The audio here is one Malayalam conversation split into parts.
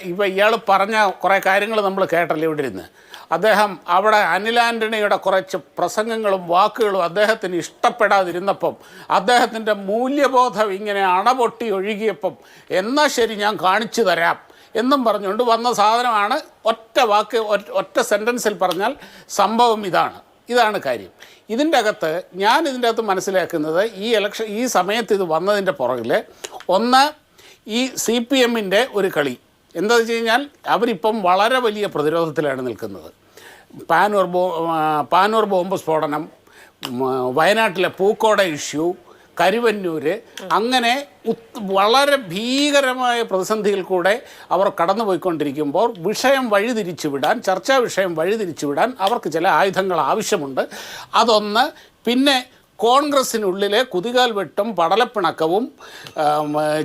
ഇപ്പം ഇയാൾ പറഞ്ഞ കുറേ കാര്യങ്ങൾ നമ്മൾ കേട്ടല്ലേ ഇവിടെ ഇരുന്ന്. അദ്ദേഹം അവിടെ അനിൽ ആന്റണിയുടെ കുറച്ച് പ്രസംഗങ്ങളും വാക്കുകളും അദ്ദേഹത്തിന് ഇഷ്ടപ്പെടാതിരുന്നപ്പം അദ്ദേഹത്തിന്റെ മൂല്യബോധം ഇങ്ങനെ അണപൊട്ടി ഒഴുകിയപ്പം എന്നാൽ ശരി ഞാൻ കാണിച്ചു തരാം എന്നും പറഞ്ഞുകൊണ്ട് വന്ന സാധനമാണ് ഒറ്റ വാക്ക് ഒറ്റ സെന്റൻസിൽ പറഞ്ഞാൽ സംഭവം ഇതാണ്. ഇതാണ് കാര്യം. ഇതിന്റെ അകത്ത് ഞാൻ ഇതിന്റെ അകത്ത് മനസ്സിലാക്കുന്നത് ഈ ഇലക്ഷൻ ഈ സമയത്ത് ഇത് വന്നതിന്റെ പുറകിൽ ഒന്ന് ഈ സി പി എമ്മിന്റെ ഒരു കളി. എന്താ വെച്ച് കഴിഞ്ഞാൽ അവരിപ്പം വളരെ വലിയ പ്രതിരോധത്തിലാണ് നിൽക്കുന്നത്. പാനൂർ ബോ പാനൂർ ബോംബ് സ്ഫോടനം വയനാട്ടിലെ പൂക്കോട ഇഷ്യൂ കരുവന്നൂര് അങ്ങനെ വളരെ ഭീകരമായ പ്രതിസന്ധിയിൽ കൂടെ അവർ കടന്നുപോയിക്കൊണ്ടിരിക്കുമ്പോൾ വിഷയം വഴിതിരിച്ചു വിടാൻ ചർച്ചാ വിഷയം വഴിതിരിച്ചു വിടാൻ അവർക്ക് ചില ആയുധങ്ങൾ ആവശ്യമുണ്ട്. അതൊന്ന് പിന്നെ കോൺഗ്രസ്സിനുള്ളിലെ കുതികാൽ വെട്ടും പടലപ്പിണക്കവും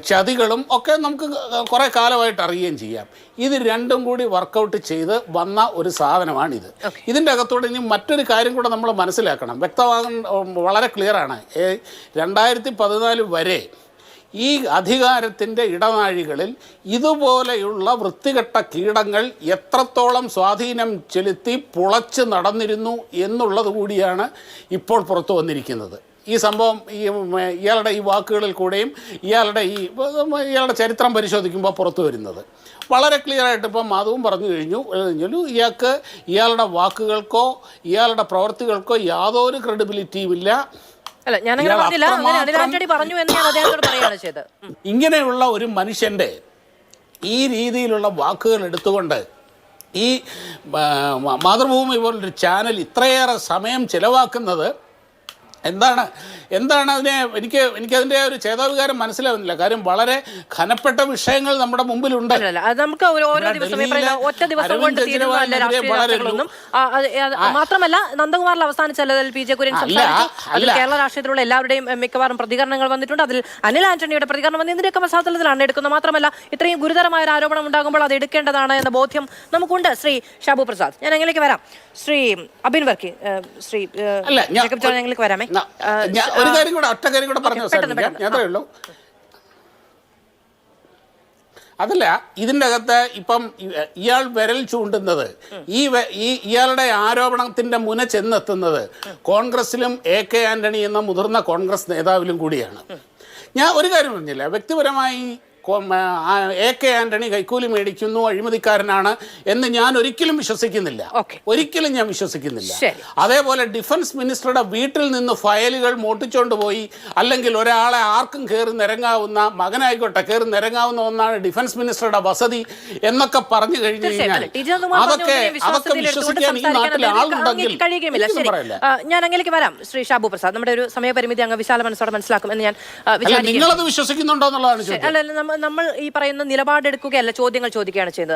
ചതികളും ഒക്കെ നമുക്ക് കുറേ കാലമായിട്ട് അറിയുകയും ചെയ്യാം. ഇത് രണ്ടും കൂടി വർക്കൗട്ട് ചെയ്ത് വന്ന ഒരു സാധനമാണിത്. ഇതിന്റെ അകത്തോടെ ഇനി മറ്റൊരു കാര്യം കൂടെ നമ്മൾ മനസ്സിലാക്കണം. വ്യക്തമാകാൻ വളരെ ക്ലിയറാണ് രണ്ടായിരത്തി പതിനാല് വരെ ഈ അധികാരത്തിന്റെ ഇടനാഴികളിൽ ഇതുപോലെയുള്ള വൃത്തികെട്ട കീടങ്ങൾ എത്രത്തോളം സ്വാധീനം ചെലുത്തി പുളച്ച് നടന്നിരുന്നു എന്നുള്ളത് കൂടിയാണ് ഇപ്പോൾ പുറത്തു വന്നിരിക്കുന്നത്. ഈ സംഭവം ഈ ഇയാളുടെ ഈ വാക്കുകളിൽ കൂടെയും ഇയാളുടെ ഈ ഇയാളുടെ ചരിത്രം പരിശോധിക്കുമ്പോൾ പുറത്തു വരുന്നത്. വളരെ ക്ലിയർ ആയിട്ട് ഇപ്പം മാധവും പറഞ്ഞു കഴിഞ്ഞു. കഴിഞ്ഞു ഇയാൾക്ക് ഇയാളുടെ വാക്കുകൾക്കോ ഇയാളുടെ പ്രവൃത്തികൾക്കോ യാതൊരു ക്രെഡിബിലിറ്റിയും ഇല്ല. അല്ല ഞാൻ അങ്ങനെ പറഞ്ഞില്ല അങ്ങനെ പറഞ്ഞു എന്ന് ഞാൻ അദ്ദേഹത്തോട് പറയുകയാണ് ചെയ്തത് ഉം. ഇങ്ങനെയുള്ള ഒരു മനുഷ്യന്റെ ഈ രീതിയിലുള്ള വാക്കുകൾ എടുത്തുകൊണ്ട് ഈ മാതൃഭൂമി പോലൊരു ചാനൽ ഇത്രയേറെ സമയം ചിലവാക്കുന്നത് എന്താണ് എന്താണ് അതിനെ എനിക്ക് എനിക്കതിന്റെ ഒരു ചേതാവികാരം മനസ്സിലാവുന്നില്ല. കാര്യം വളരെ ഘനപ്പെട്ട വിഷയങ്ങൾ നമ്മുടെ മുമ്പിലുണ്ട്. നമുക്ക് ഓരോ ദിവസം ഒറ്റ ദിവസം കൊണ്ട് മാത്രമല്ല നന്ദകുമാറിൽ അവസാനിച്ചതിൽ പി ജെ കുര്യൻ കേരള രാഷ്ട്രീയത്തിലുള്ള എല്ലാവരുടെയും മിക്കവാറും പ്രതികരണങ്ങൾ വന്നിട്ടുണ്ട്. അതിൽ അനിൽ ആന്റണിയുടെ പ്രതികരണം വന്ന് ഇതിന്റെയൊക്കെ പശ്ചാത്തലത്തിലാണ് എടുക്കുന്നത്. മാത്രമല്ല ഇത്രയും ഗുരുതരമായ ഒരു ആരോപണം ഉണ്ടാകുമ്പോൾ അത് എടുക്കേണ്ടതാണ് എന്ന ബോധ്യം നമുക്കുണ്ട്. ശ്രീ ഷാബു പ്രസാദ് ഞാൻ എങ്ങനെയൊക്കെ വരാം. ശ്രീ അബിൻ വർക്കി ശ്രീ ജേക്കബ് ജോൺ വരാമേ. ഞാൻ ഒരു കാര്യം കൂടെ ഒറ്റ കാര്യം കൂടെ പറഞ്ഞു അവസാനിപ്പിക്കാം. ഞാൻ അത്രേ ഉള്ളൂ. അതല്ല ഇതിന്റെ അകത്ത് ഇപ്പം ഇയാൾ വിരൽ ചൂണ്ടുന്നത് ഈ ഇയാളുടെ ആരോപണത്തിന്റെ മുന ചെന്നെത്തുന്നത് കോൺഗ്രസിലും എ കെ ആന്റണി എന്ന മുതിർന്ന കോൺഗ്രസ് നേതാവിലും കൂടിയാണ്. ഞാൻ ഒരു കാര്യം പറഞ്ഞില്ല വ്യക്തിപരമായി എ കെ ആന്റണി കൈക്കൂലി മേടിക്കുന്നു അഴിമതിക്കാരനാണ് എന്ന് ഞാൻ ഒരിക്കലും വിശ്വസിക്കുന്നില്ല. ഒരിക്കലും ഞാൻ വിശ്വസിക്കുന്നില്ല. അതേപോലെ ഡിഫൻസ് മിനിസ്റ്ററുടെ വീട്ടിൽ നിന്ന് ഫയലുകൾ മോട്ടിച്ചോണ്ട് പോയി അല്ലെങ്കിൽ ഒരാളെ ആർക്കും കയറി നിരങ്ങാവുന്ന മകനായിക്കോട്ടെ കയറി നിരങ്ങാവുന്ന ഒന്നാണ് ഡിഫൻസ് മിനിസ്റ്ററുടെ വസതി എന്നൊക്കെ പറഞ്ഞു കഴിഞ്ഞു. കഴിഞ്ഞാൽ അതൊക്കെ അതൊക്കെ വിശ്വസിക്കാൻ ഈ നാട്ടിലെ നാട്ടിൽ ആളുണ്ടെങ്കിൽ. ഞാൻ അങ്ങേക്ക് വരാം. ശ്രീ ഷാബു പ്രസാദ്. നമ്മുടെ ഒരു സമയപരിമിതി അങ്ങ് വിശാല മനസ്സോടെ ഞാൻ ആ, അല്ല വിചാരിക്കുന്നു. നിങ്ങളത് വിശ്വസിക്കുന്നുണ്ടോ എന്നുള്ളതാണ് അല്ല നമ്മൾ ഈ പറയുന്ന നിലപാടെടുക്കുകയല്ല ചോദ്യങ്ങൾ ചോദിക്കുകയാണ് ചെയ്യുന്നത്.